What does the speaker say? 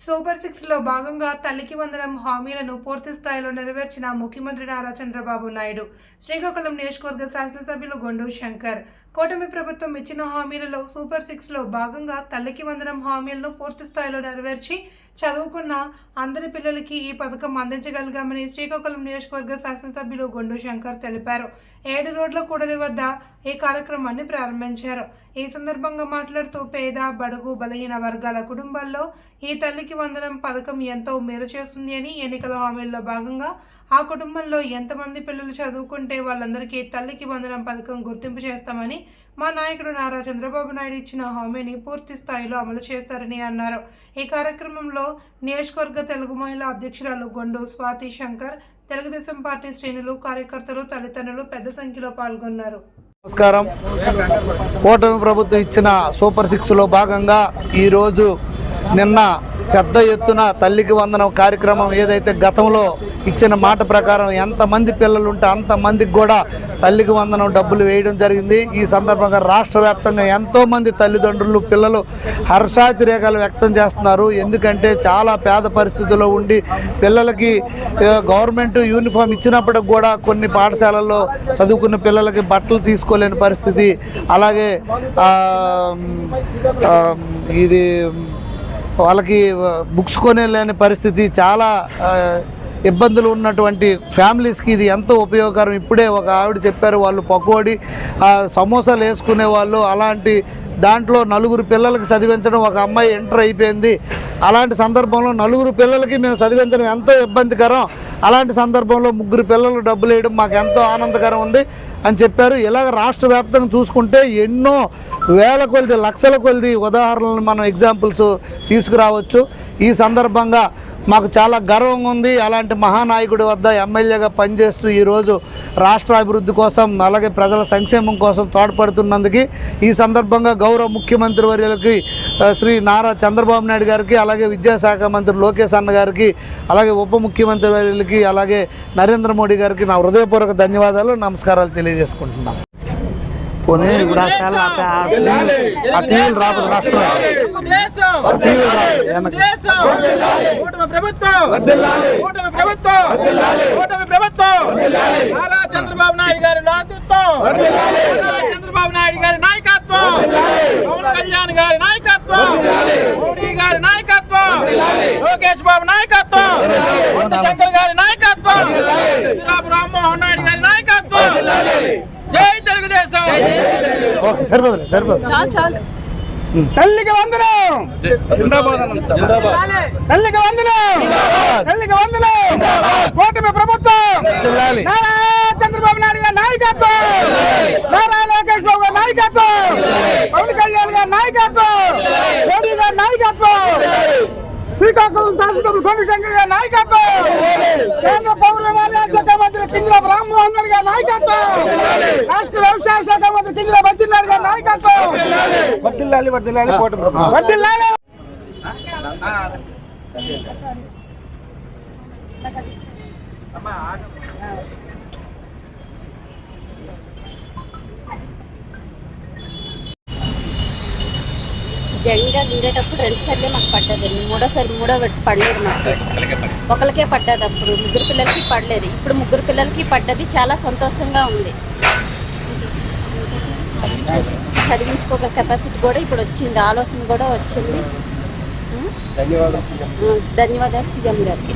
Super సిక్స్లో భాగంగా తల్లికి వందనం హామీలను పూర్తి స్థాయిలో నెరవేర్చిన ముఖ్యమంత్రి నారా చంద్రబాబు నాయుడు శ్రీకాకుళం నియోజకవర్గ శాసనసభ్యులు గొండు శంకర్ కూటమి ప్రభుత్వం ఇచ్చిన హామీలలో సూపర్ సిక్స్లో భాగంగా తల్లికి వందనం హామీలను పూర్తి స్థాయిలో నెరవేర్చి చదువుకున్న అందరి పిల్లలకి ఈ పథకం అందించగలిగామని శ్రీకాకుళం నియోజకవర్గ శాసనసభ్యులు గొండు శంకర్ తెలిపారు. ఏడు రోడ్ల కూడలి వద్ద ఈ కార్యక్రమాన్ని ప్రారంభించారు. ఈ సందర్భంగా మాట్లాడుతూ పేద బడుగు బలహీన వర్గాల కుటుంబాల్లో ఈ తల్లికి వందనం పథకం ఎంతో మేలు చేస్తుంది అని ఎన్నికల హామీల్లో భాగంగా ఆ కుటుంబంలో ఎంతమంది పిల్లలు చదువుకుంటే వాళ్ళందరికీ తల్లికి వందనం పథకం గుర్తింపు చేస్తామని మా నాయకుడు నారా చంద్రబాబు నాయుడు ఇచ్చిన హామీని పూర్తి స్థాయిలో అమలు చేశారని అన్నారు. ఈ కార్యక్రమంలో నియోజకవర్గ తెలుగు మహిళా అధ్యక్షురాలు గొండు స్వాతి శంకర్ తెలుగుదేశం పార్టీ శ్రేణులు కార్యకర్తలు తల్లిదండ్రులు పెద్ద సంఖ్యలో పాల్గొన్నారు. నమస్కారం. కూటమి ప్రభుత్వం ఇచ్చిన సూపర్ సిక్స్లో భాగంగా ఈరోజు నిన్న పెద్ద ఎత్తున తల్లికి వందనం కార్యక్రమం ఏదైతే గతంలో ఇచ్చిన మాట ప్రకారం ఎంతమంది పిల్లలు ఉంటే అంతమందికి కూడా తల్లికి వందనం డబ్బులు వేయడం జరిగింది. ఈ సందర్భంగా రాష్ట్ర వ్యాప్తంగా ఎంతోమంది తల్లిదండ్రులు పిల్లలు హర్షాతిరేకాలు వ్యక్తం చేస్తున్నారు. ఎందుకంటే చాలా పేద పరిస్థితుల్లో ఉండి పిల్లలకి గవర్నమెంట్ యూనిఫామ్ ఇచ్చినప్పటికి కూడా కొన్ని పాఠశాలల్లో చదువుకున్న పిల్లలకి బట్టలు తీసుకోలేని పరిస్థితి. అలాగే ఇది వాళ్ళకి బుక్స్ కొనేలేని పరిస్థితి చాలా ఇబ్బందులు ఉన్నటువంటి ఫ్యామిలీస్కి ఇది ఎంతో ఉపయోగకరం. ఇప్పుడే ఒక ఆవిడ చెప్పారు వాళ్ళు పకోడి సమోసాలు వేసుకునే వాళ్ళు అలాంటి దాంట్లో నలుగురు పిల్లలకి చదివించడం ఒక అమ్మాయి ఎంటర్ అయిపోయింది. అలాంటి సందర్భంలో నలుగురు పిల్లలకి మేము చదివించడం ఎంతో ఇబ్బందికరం. అలాంటి సందర్భంలో ముగ్గురు పిల్లలు డబ్బులు వేయడం మాకు ఎంతో ఆనందకరం ఉంది. అని చెప్పారు. ఇలాగ రాష్ట్ర వ్యాప్తంగా చూసుకుంటే ఎన్నో వేల కొలిది లక్షల కొలిది ఉదాహరణలు మనం ఎగ్జాంపుల్స్ తీసుకురావచ్చు. ఈ సందర్భంగా మాకు చాలా గర్వంగా ఉంది. అలాంటి మహానాయకుడి వద్ద ఎమ్మెల్యేగా పనిచేస్తూ ఈరోజు రాష్ట్ర అభివృద్ధి కోసం అలాగే ప్రజల సంక్షేమం కోసం తోడ్పడుతున్నందుకు ఈ సందర్భంగా గౌరవ ముఖ్యమంత్రి వర్యులకి శ్రీ నారా చంద్రబాబు నాయుడు గారికి అలాగే విద్యాశాఖ మంత్రి లోకేష్ అన్న గారికి అలాగే ఉప ముఖ్యమంత్రి వర్యులకి అలాగే నరేంద్ర మోడీ గారికి నా హృదయపూర్వక ధన్యవాదాలు. నమస్కారాలు తెలియజేసుకుంటున్నాను పోనీ ఇప్పుడు ఆ చాలా ఆ- ఆ టీవీ- ఆ టీవీలు రాబోదు రాష్ట్రంలో తెలుగుదేశం టీవీలు రాబోదు వెనక్కి. తెలుగుదేశం కూటమి ప్రభుత్వం కూటమి ప్రభుత్వం కూటమి ప్రభుత్వం నారా చంద్రబాబు నాయుడు గారి నాయకత్వం నారా చంద్రబాబు నాయుడు గారి నాయకత్వం పవన్ కళ్యాణ్ గారి నాయకత్వం మోడీ గారి నాయకత్వం లోకేష్ బాబు నాయకత్వం కొండ శంకర్ గారి నాయకత్వం చంద్రబాబు రామ్మోహన్ నాయుడు గారి నాయకత్వం జై తెలుగుదేశం! ఓకే సరిపోదులే సరిపోదు తల్లికి వందనం! తల్లికి వందనం! తల్లికి వందనం! కూటమి ప్రభుత్వం. నారా చంద్రబాబు నాయుడు గారి నాయకత్వం! నారా లోకేష్ బాబు గారి నాయకత్వం! పవన్ కళ్యాణ్ గారి నాయకత్వం! మోడీ గారి నాయకత్వం! శ్రీకాకుళం శాసనసభ్యులు కొండ శంకర్ గారి నాయకత్వం! కేంద్ర పౌర విమానయాన శాఖ మంత్రి కింజరాపు రామ్మోహన్ రెడ్డి గారి నాయకత్వం! రాష్ట్ర వ్యవసాయ శాఖ మంత్రి కింజరాపు బచ్చినారు గారి నాయకత్వం! వర్దిల్లాలి వర్దిల్లాలి వర్దిల్లాలి జగన్గా దిగేటప్పుడు రెండు సార్లే మాకు పడ్డది మూడోసారి మూడో విడత పడలేదు మాకు. ఒకరికే పడ్డది. అప్పుడు. ముగ్గురు పిల్లలకి పడలేదు. ఇప్పుడు ముగ్గురు పిల్లలకి పడ్డది. చాలా సంతోషంగా ఉంది. చదివించుకోగల కెపాసిటీ కూడా ఇప్పుడు వచ్చింది. ఆలోచన కూడా వచ్చింది. ధన్యవాదాలు సీఎం గారికి.